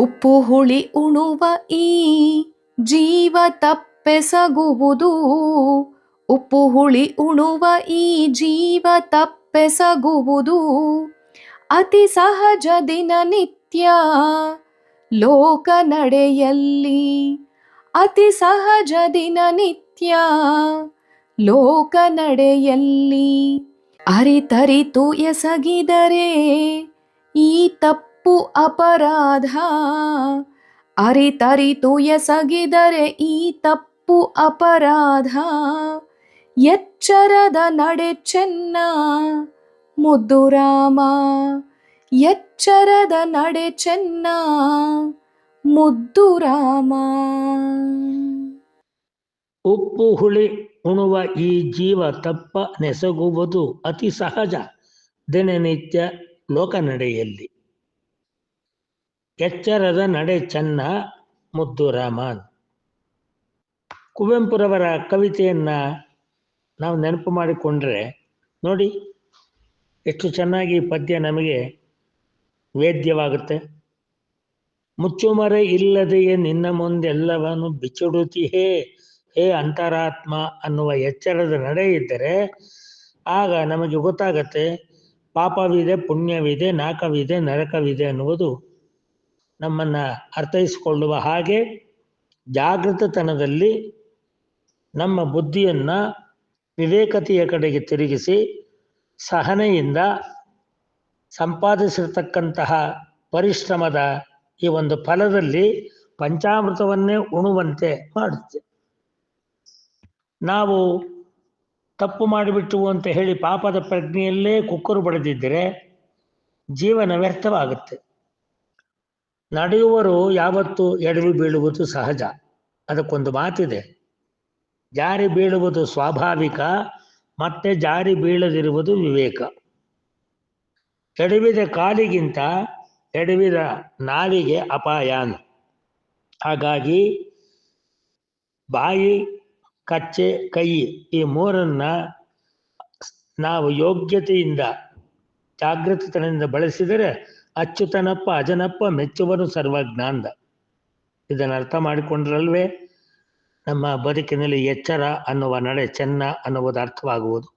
ಉಪ್ಪು ಹುಳಿ ಉಣುವ ಈ ಜೀವ ತಪ್ಪೆಸಗುವುದು. ಉಪ್ಪು ಹುಳಿ ಉಣುವ ಈ ಜೀವ ತಪ್ಪೆಸಗುವುದು. ಅತಿ ಸಹಜ ದಿನನಿತ್ಯ ಲೋಕ ನಡೆಯಲ್ಲಿ. ಅತಿ ಸಹಜ ದಿನನಿತ್ಯ ಲೋಕ ನಡೆಯಲ್ಲಿ. ಅರಿತರಿತು ಎಸಗಿದರೆ ಈ ತಪ್ಪು ಅಪರಾಧ. ಅರಿತರಿತು ಎಸಗಿದರೆ ಈ ತಪ್ಪು ಅಪರಾಧ. ಎಚ್ಚರದ ನಡೆ ಚೆನ್ನ ಮುದ್ದು ರಾಮ ಎಚ್ಚರದ ನಡೆ ಚೆನ್ನ ಮುದ್ದು ರಾಮ ಉಪ್ಪು ಹುಳಿ ಉಣುವ ಈ ಜೀವ ತಪ್ಪ ನೆಸಗುವುದು ಅತಿ ಸಹಜ. ದಿನನಿತ್ಯ ಲೋಕ ನಡೆಯಲ್ಲಿ ಎಚ್ಚರದ ನಡೆ ಚನ್ನ ಮುದ್ದು ರಾಮನ್. ಕುವೆಂಪುರವರ ಕವಿತೆಯನ್ನ ನಾವು ನೆನಪು ಮಾಡಿಕೊಂಡ್ರೆ, ನೋಡಿ, ಎಷ್ಟು ಚೆನ್ನಾಗಿ ಪದ್ಯ ನಮಗೆ ವೇದ್ಯವಾಗುತ್ತೆ. ಮುಚ್ಚುಮರೆ ಇಲ್ಲದೆಯೇ ನಿನ್ನ ಮುಂದೆಲ್ಲವನ್ನು ಬಿಚ್ಚಿಡುತ್ತೀಹೇ ಹೇ ಅಂತರಾತ್ಮ ಅನ್ನುವ ಎಚ್ಚರದ ನಡೆ ಇದ್ದರೆ, ಆಗ ನಮಗೆ ಗೊತ್ತಾಗತ್ತೆ, ಪಾಪವಿದೆ, ಪುಣ್ಯವಿದೆ, ನಾಕವಿದೆ, ನರಕವಿದೆ ಅನ್ನುವುದು ನಮ್ಮನ್ನು ಅರ್ಥೈಸಿಕೊಳ್ಳುವ ಹಾಗೆ ಜಾಗೃತತನದಲ್ಲಿ ನಮ್ಮ ಬುದ್ಧಿಯನ್ನು ವಿವೇಕತೆಯ ಕಡೆಗೆ ತಿರುಗಿಸಿ ಸಹನೆಯಿಂದ ಸಂಪಾದಿಸಿರ್ತಕ್ಕಂತಹ ಪರಿಶ್ರಮದ ಈ ಒಂದು ಫಲದಲ್ಲಿ ಪಂಚಾಮೃತವನ್ನೇ ಉಣುವಂತೆ ಮಾಡುತ್ತೆ. ನಾವು ತಪ್ಪು ಮಾಡಿಬಿಟ್ಟು ಅಂತ ಹೇಳಿ ಪಾಪದ ಪ್ರಜ್ಞೆಯಲ್ಲೇ ಕುಕ್ಕರು ಬಡಿದಿದ್ದರೆ ಜೀವನ ವ್ಯರ್ಥವಾಗುತ್ತೆ. ನಡೆಯುವರು ಯಾವತ್ತು ಎಡವಿ ಬೀಳುವುದು ಸಹಜ. ಅದಕ್ಕೊಂದು ಮಾತಿದೆ. ಜಾರಿ ಬೀಳುವುದು ಸ್ವಾಭಾವಿಕ, ಮತ್ತೆ ಜಾರಿ ಬೀಳದಿರುವುದು ವಿವೇಕ. ಎಡವಿದ ಕಾಲಿಗಿಂತ ಎಡವಿದ ನಾಲಿಗೆ ಅಪಾಯಾನ ಹಾಗಾಗಿ ಬಾಯಿ, ಕಚ್ಚೆ, ಕೈ ಈ ಮೂರನ್ನ ನಾವು ಯೋಗ್ಯತೆಯಿಂದ, ಜಾಗೃತತನದಿಂದ ಬಳಸಿದರೆ ಅಚ್ಚುತನಪ್ಪ, ಅಜನಪ್ಪ, ಮೆಚ್ಚುವನು ಸರ್ವಜ್ಞಾಂದ ಇದನ್ನು ಅರ್ಥ ಮಾಡಿಕೊಂಡ್ರಲ್ವೇ? ನಮ್ಮ ಬದುಕಿನಲ್ಲಿ ಎಚ್ಚರ ಅನ್ನುವ ನಡೆ, ಚೆನ್ನ ಅನ್ನುವುದು ಅರ್ಥವಾಗುವುದು.